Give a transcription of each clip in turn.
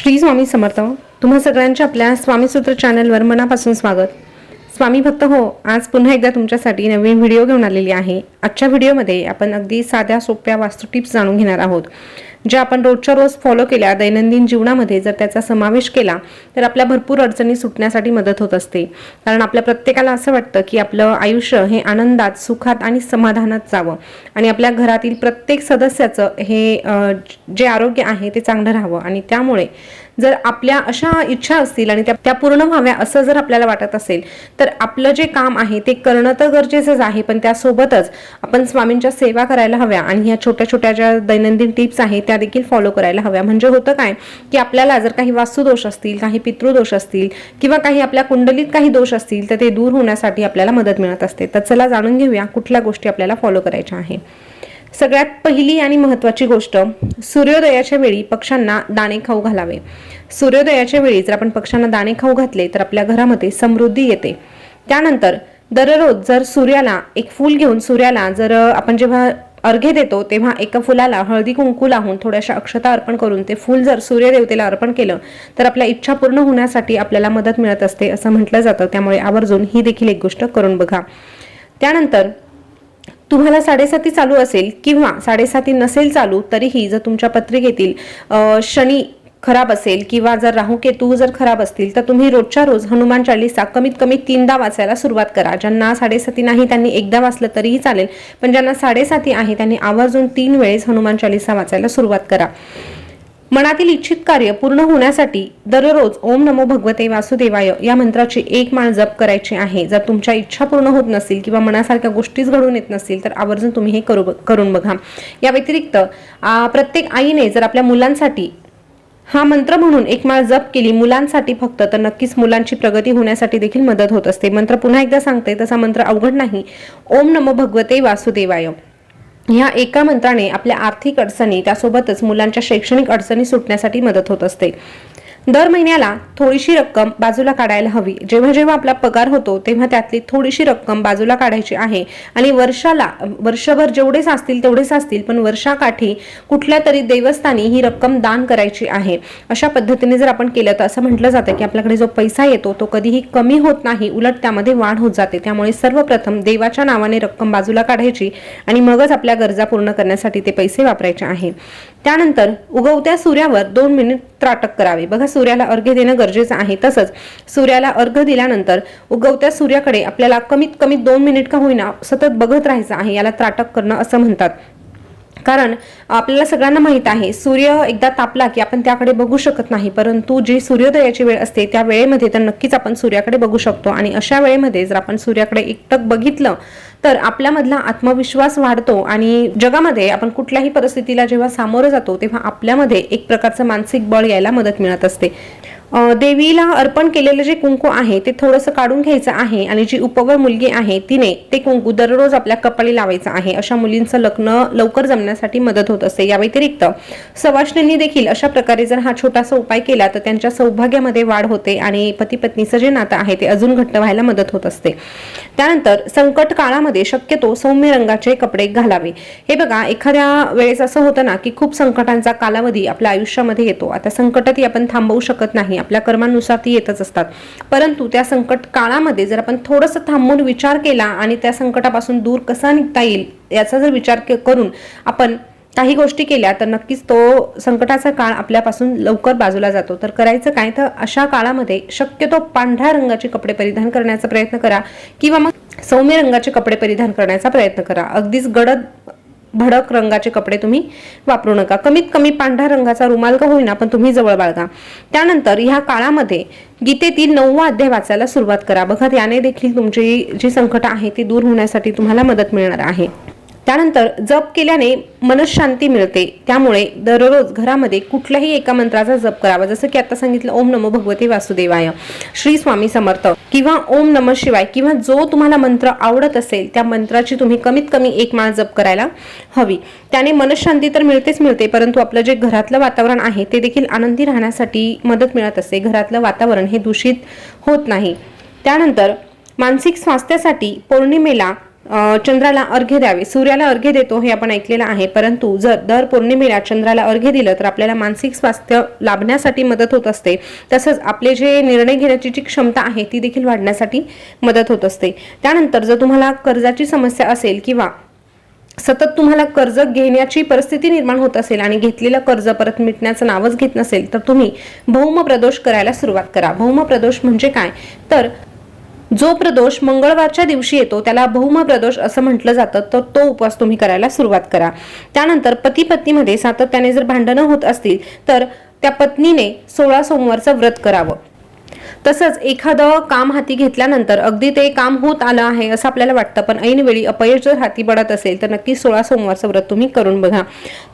श्री स्वामी समर्थ. तुम्हा सगळ्यांच्या आपल्या स्वामीसूत्र चॅनलवर मनापासून स्वागत. स्वामी भक्त हो आज पुन्हा एकदा तुमच्यासाठी नवीन व्हिडिओ घेऊन आलेली आहे. आजच्या व्हिडिओमध्ये आपण अगदी साध्या सोप्या वास्तू टिप्स जाणून घेणार आहोत. ज्या आपण रोजच्या रोज फॉलो केल्या दैनंदिन जीवनामध्ये जर त्याचा समावेश केला तर आपल्या भरपूर अडचणी सुटण्यासाठी मदत होत असते. कारण आपल्या प्रत्येकाला असं वाटतं की आपलं आयुष्य हे आनंदात सुखात आणि समाधानात जावं. आणि आपल्या घरातील प्रत्येक सदस्याचं हे जे आरोग्य आहे ते चांगलं राहावं. आणि त्यामुळे जर आपल्या अशा इच्छा असतील आणि त्या त्या पूर्ण व्हाव्या असं जर आपल्याला वाटत असेल तर आपलं जे काम आहे ते करणं तर गरजेचंच आहे पण त्यासोबतच आपण स्वामींच्या सेवा करायला हव्या आणि ह्या छोट्या छोट्या ज्या दैनंदिन टिप्स आहेत त्या देखील फॉलो करायला हव्या. म्हणजे होतं काय की आपल्याला जर काही वास्तुदोष असतील काही पितृदोष असतील किंवा काही आपल्या कुंडलीत काही दोष असतील तर ते दूर होण्यासाठी आपल्याला मदत मिळत असते. तर चला जाणून घेऊया कुठल्या गोष्टी आपल्याला फॉलो करायच्या आहे. सगळ्यात पहिली आणि महत्त्वाची गोष्ट सूर्योदयाच्या वेळी पक्ष्यांना दाणे खाऊ घालावे. सूर्योदयाच्या वेळी जर आपण पक्ष्यांना दाणे खाऊ घातले तर आपल्या घरामध्ये समृद्धी येते. त्यानंतर दररोज जर सूर्याला एक फूल घेऊन सूर्याला जर आपण जेव्हा अर्घ्य देतो तेव्हा एका फुलाला हळदी कुंकू लावून थोड्याशा अक्षता अर्पण करून ते फूल जर सूर्यदेवतेला अर्पण केलं तर आपल्या इच्छा पूर्ण होण्यासाठी आपल्याला मदत मिळत असते असं म्हटलं जातं. त्यामुळे आवर्जून ही देखील एक गोष्ट करून बघा. त्यानंतर तुम्हाला साडेसाती चालू असेल किंवा साडेसाती नसेल चालू तरीही जर तुमच्या पत्रिकेतील शनी खराब असेल किंवा जर राहू केतू जर खराब असतील तर तुम्ही रोजच्या रोज हनुमान चाळीसा कमीत कमी तीनदा वाचायला सुरुवात करा. ज्यांना साडेसाती नाही त्यांनी एकदा वाचलं तरीही चालेल पण ज्यांना साडेसाती आहे त्यांनी आवर्जून तीन वेळेस हनुमान चाळीसा वाचायला सुरुवात करा. मनातील इच्छित कार्य पूर्ण होण्यासाठी दररोज ओम नमो भगवते वासुदेवाय या मंत्राची एक माळ जप करायची आहे. जर तुमच्या इच्छा पूर्ण होत नसतील किंवा मनासारख्या गोष्टीच घडून येत नसतील तर आवर्जून तुम्ही हे करू करून बघा. या व्यतिरिक्त प्रत्येक आईने जर आपल्या मुलांसाठी हा मंत्र म्हणून एक माळ जप केली मुलांसाठी फक्त तर नक्कीच मुलांची प्रगती होण्यासाठी देखील मदत होत असते. मंत्र पुन्हा एकदा सांगते तसा मंत्र अवघड नाही. ओम नमो भगवते वासुदेवाय. ह्या एका मंत्राने आपल्या आर्थिक अडचणी त्यासोबतच मुलांच्या शैक्षणिक अडचणी सुटण्यासाठी मदत होत असते. दर महिन्याला थोडीशी रक्कम बाजूला काढायला हवी. जेव्हा जेव्हा आपला पगार होतो तेव्हा त्यातली थोडीशी रक्कम बाजूला काढायची आहे. आणि वर्षाला वर्षभर जेवढेच असतील तेवढेच असतील पण वर्षाकाठी कुठल्या तरी देवस्थानी ही रक्कम दान करायची आहे. अशा पद्धतीने जर आपण केलं तर असं म्हटलं जातं की आपल्याकडे जो पैसा येतो तो कधीही कमी होत नाही उलट त्यामध्ये वाढ होत जाते. त्यामुळे सर्वप्रथम देवाच्या नावाने रक्कम बाजूला काढायची आणि मगच आपल्या गरजा पूर्ण करण्यासाठी ते पैसे वापरायचे आहे. त्यानंतर उगवत्या सूर्यावर दोन मिनिट त्राटक करावे. बघा सूर्याला अर्घ्य देणं गरजेचं आहे. तसंच सूर्याला अर्घ्य दिल्यानंतर उगवत्या सूर्याकडे आपल्याला कमीत कमी दोन मिनिट का होईना सतत बघत राहायचं आहे. याला त्राटक करणं असं म्हणतात. कारण आपल्याला सगळ्यांना माहीत आहे सूर्य एकदा तापला की आपण त्याकडे बघू शकत नाही परंतु जी सूर्योदयाची वेळ असते त्या वेळेमध्ये तर नक्कीच आपण सूर्याकडे बघू शकतो. आणि अशा वेळेमध्ये जर आपण सूर्याकडे एकटक बघितलं तर आपल्यामधला आत्मविश्वास वाढतो आणि जगामध्ये आपण कुठल्याही परिस्थितीला जेव्हा सामोरं जातो तेव्हा आपल्यामध्ये एक प्रकारचं मानसिक बळ यायला मदत मिळत असते. देवीला अर्पण केलेलं जे कुंकू आहे ते थोडंसं काढून घ्यायचं आहे आणि जी उपवर मुलगी आहे तिने ते कुंकू दररोज आपल्या कपाळी लावायचं आहे. अशा मुलींचं लग्न लवकर जमण्यासाठी मदत होत असते. या व्यतिरिक्त सवाष्णींनी देखील अशा प्रकारे जर हा छोटासा उपाय केला तर त्यांच्या सौभाग्यामध्ये वाढ होते आणि पती पत्नीचं जे नातं आहे ते अजून घट्ट व्हायला मदत होत असते. त्यानंतर संकट काळामध्ये शक्यतो सौम्य रंगाचे कपडे घालावे. हे बघा एखाद्या वेळेस असं होतं ना की खूप संकटांचा कालावधी आपल्या आयुष्यामध्ये येतो. आता संकटातही आपण थांबवू शकत नाही. आपल्या कर्मानुसार ती येतच असतात. परंतु त्या संकट काळामध्ये जर आपण थोडंसं थांबून विचार केला आणि त्या संकटापासून दूर कसा निघता येईल याचा जर विचार करून आपण काही गोष्टी केल्या तर नक्कीच तो संकटाचा काळ आपल्यापासून लवकर बाजूला जातो. तर करायचं काय? तर अशा काळामध्ये शक्यतो पांढऱ्या रंगाचे कपडे परिधान करण्याचा प्रयत्न करा किंवा मग सौम्य रंगाचे कपडे परिधान करण्याचा प्रयत्न करा. अगदीच गडद भडक रंगाचे कपडे तुम्ही वापरू नका. कमीत कमी पांढऱ्या रंगाचा रुमाल का होईना पण तुम्ही जवळ बाळगा. त्यानंतर ह्या काळामध्ये गीतेतील नववा अध्याय वाचायला सुरुवात करा. बघा याने देखील तुमची जी संकट आहे ती दूर होण्यासाठी तुम्हाला मदत मिळणार आहे. त्यानंतर जप केल्याने मनशांती मिळते. त्यामुळे दररोज घरामध्ये कुठल्याही एका मंत्राचा जप करावा. जसं की आता सांगितलं ओम नमो भगवते वासुदेवाय श्री स्वामी समर्थ किंवा ओम नम शिवाय किंवा जो तुम्हाला मंत्र आवडत असेल त्या मंत्राची तुम्ही कमीत कमी एक माळ जप करायला हवी. त्याने मनशांती तर मिळतेच मिळते परंतु आपलं जे घरातलं वातावरण आहे ते देखील आनंदी राहण्यासाठी मदत मिळत असते. घरातलं वातावरण हे दूषित होत नाही. त्यानंतर मानसिक स्वास्थ्यासाठी पौर्णिमेला चंद्राला अर्घ्य द्यावे. सूर्याला अर्घ्य देतो हे आपण ऐकलेलं आहे. परंतु जर दर पौर्णिमेला चंद्राला अर्घ्य दिलं तर आपल्याला मानसिक स्वास्थ्य लाभण्यासाठी मदत होत असते. तसंच आपले जे निर्णय घेण्याची जी क्षमता आहे ती देखील वाढण्यासाठी मदत होत असते. त्यानंतर जर तुम्हाला कर्जाची समस्या असेल किंवा सतत तुम्हाला कर्ज घेण्याची परिस्थिती निर्माण होत असेल आणि घेतलेलं कर्ज परत मिटण्याचं नावच घेत नसेल तर तुम्ही भौम प्रदोष करायला सुरुवात करा. भौम प्रदोष म्हणजे काय? तर जो प्रदोष मंगळवारच्या दिवशी येतो त्याला भौम प्रदोष असं म्हटलं जातं तर तो उपवास तुम्ही करायला सुरुवात करा. त्यानंतर पती पत्नीमध्ये सातत्याने जर भांडणं होत असतील तर त्या पत्नीने सोळा सोमवारचं व्रत करावं. तसंच एखादं काम हाती घेतल्यानंतर अगदी ते काम होत आलं आहे असं आपल्याला वाटतं पण ऐनवेळी अपयश जर हाती पडत असेल तर नक्की सोळा सोमवारचं व्रत तुम्ही करून बघा.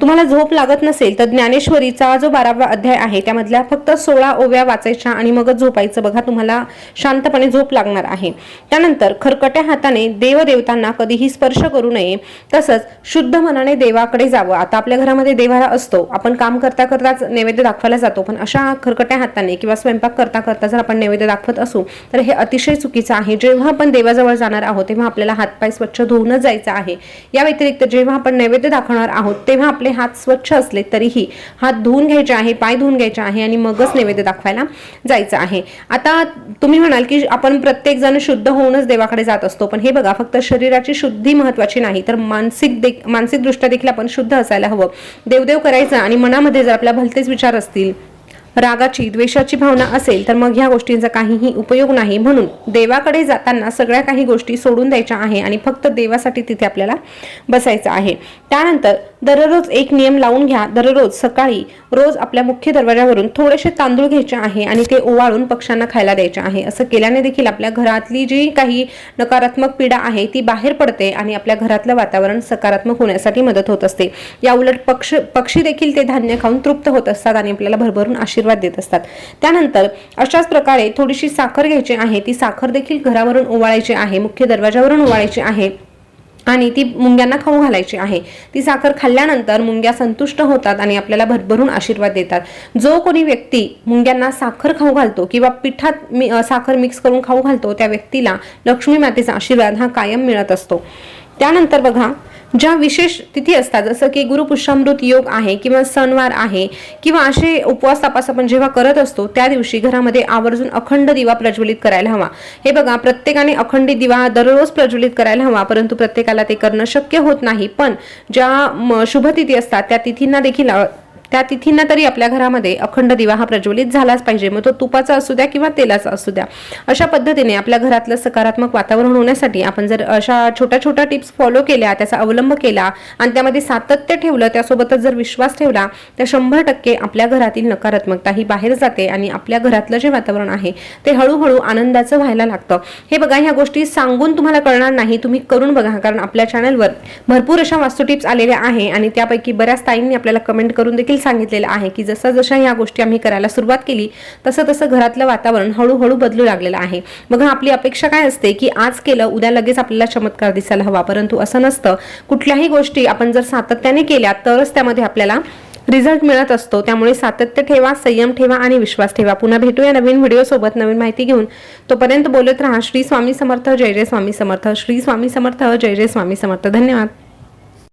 तुम्हाला झोप लागत नसेल तर ज्ञानेश्वरीचा जो बारावा अध्याय आहे त्यामधल्या फक्त सोळा ओव्या वाचायच्या आणि मगच झोपायचं बघा तुम्हाला शांतपणे झोप लागणार आहे. त्यानंतर खरकट्या हाताने देवदेवतांना कधीही स्पर्श करू नये. तसंच शुद्ध मनाने देवाकडे जावं. आता आपल्या घरामध्ये देवाला असतो. आपण काम करता करताच नैवेद्य दाखवायला जातो पण अशा खरकट्या हाताने किंवा स्वयंपाक करता करता जर आपण नैवेद्य दाखवत असू तर हे अतिशय चुकीचं आहे. जेव्हा आपण देवाजवळ जाणार आहोत तेव्हा आपल्याला हातपाय स्वच्छ धुवूनच जायचं आहे. या व्यतिरिक्त जेव्हा आपण नैवेद्य दाखवणार आहोत तेव्हा आपले हात स्वच्छ असले तरीही हात धुवून घ्यायचे आहे पाय धुवून घ्यायचे आहे आणि मगच नैवेद्य दाखवायला जायचं आहे. आता तुम्ही म्हणाल की आपण प्रत्येक जण शुद्ध होऊनच देवाकडे जात असतो पण हे बघा फक्त शरीराची शुद्धी महत्वाची नाही तर मानसिक दे मानसिकदृष्ट्या देखील आपण शुद्ध असायला हवं. देवदेव करायचं आणि मनामध्ये जर आपल्या भलतेच विचार असतील रागाची द्वेषाची भावना असेल तर मग ह्या गोष्टींचा काहीही उपयोग नाही. म्हणून देवाकडे जाताना सगळ्या काही गोष्टी सोडून द्यायच्या आहे आणि फक्त देवासाठी तिथे आपल्याला बसायचं आहे. त्यानंतर दररोज एक नियम लावून घ्या. दररोज सकाळी रोज आपल्या मुख्य दरवाजावरून थोडेसे तांदूळ घ्यायचे आहे आणि ते ओवाळून पक्ष्यांना खायला द्यायचे आहे. असं केल्याने देखील आपल्या घरातली जी काही नकारात्मक पीडा आहे ती बाहेर पडते आणि आपल्या घरातलं वातावरण सकारात्मक होण्यासाठी मदत होत असते. या उलट पक्ष पक्षी देखील ते धान्य खाऊन तृप्त होत असतात आणि आपल्याला भरभरून आशीर्वाद देत असतात. त्यानंतर अशाच प्रकारे थोडीशी साखर घ्यायची आहे. ती साखर देखील घरावरून ओवाळायची आहे. मुख्य दरवाजावरून ओवाळायची आहे. आणि ती मुंग्यांना खाऊ घालायची आहे. ती साखर खाल्ल्यानंतर मुंग्या संतुष्ट होतात आणि आपल्याला भरभरून आशीर्वाद देतात. जो कोणी व्यक्ती मुंग्यांना साखर खाऊ घालतो किंवा पिठात मी साखर मिक्स करून खाऊ घालतो त्या व्यक्तीला लक्ष्मी मातेचा आशीर्वाद हा कायम मिळत असतो. त्यानंतर बघा ज्या विशेष तिथी असतात जसं की गुरुपुष्यामृत योग आहे किंवा सणवार आहे किंवा असे उपवास तपास आपण जेव्हा करत असतो त्या दिवशी घरामध्ये आवर्जून अखंड दिवा प्रज्वलित करायला हवा. हे बघा प्रत्येकाने अखंडित दिवा दररोज प्रज्वलित करायला हवा परंतु प्रत्येकाला ते करणं शक्य होत नाही. पण ज्या म, शुभतिथी असतात त्या तिथींना देखील त्या तिथींना तरी आपल्या घरामध्ये अखंड दिवा हा प्रज्वलित झालाच पाहिजे. मग तो तुपाचा असू द्या किंवा तेलाचा असू द्या. अशा पद्धतीने आपल्या घरातलं सकारात्मक वातावरण होण्यासाठी आपण जर अशा छोट्या छोट्या टिप्स फॉलो केल्या त्याचा अवलंब केला आणि त्यामध्ये सातत्य ठेवलं त्यासोबतच जर विश्वास ठेवला तर शंभर टक्के आपल्या घरातील नकारात्मकता ही बाहेर जाते आणि आपल्या घरातलं जे वातावरण आहे ते हळूहळू आनंदाचं व्हायला लागतं. हे बघा ह्या गोष्टी सांगून तुम्हाला कळणार नाही. तुम्ही करून बघा कारण आपल्या चॅनलवर भरपूर अशा वास्तू टिप्स आलेल्या आहे आणि त्यापैकी बऱ्याच ताईंनी आपल्याला कमेंट करून देखील सांगितलेलं आहे की जसं जशा या गोष्टी आम्ही करायला सुरुवात केली तसं तसं घरातलं वातावरण हळूहळू बदलू लागलेलं आहे. बघा आपली अपेक्षा काय असते की आज केलं उद्या लगेच आपल्याला चमत्कार दिसायला हवा. परंतु असं नसतं. कुठल्याही गोष्टी आपण जर सातत्याने केल्या तरच त्यामध्ये आपल्याला रिझल्ट मिळत असतो. त्यामुळे सातत्य ठेवा संयम ठेवा आणि विश्वास ठेवा. पुन्हा भेटूया नवीन व्हिडिओ सोबत नवीन माहिती घेऊन. तोपर्यंत बोलत राहा. श्री स्वामी समर्थ. जय जय स्वामी समर्थ. श्री स्वामी समर्थ. जय जय स्वामी समर्थ. धन्यवाद.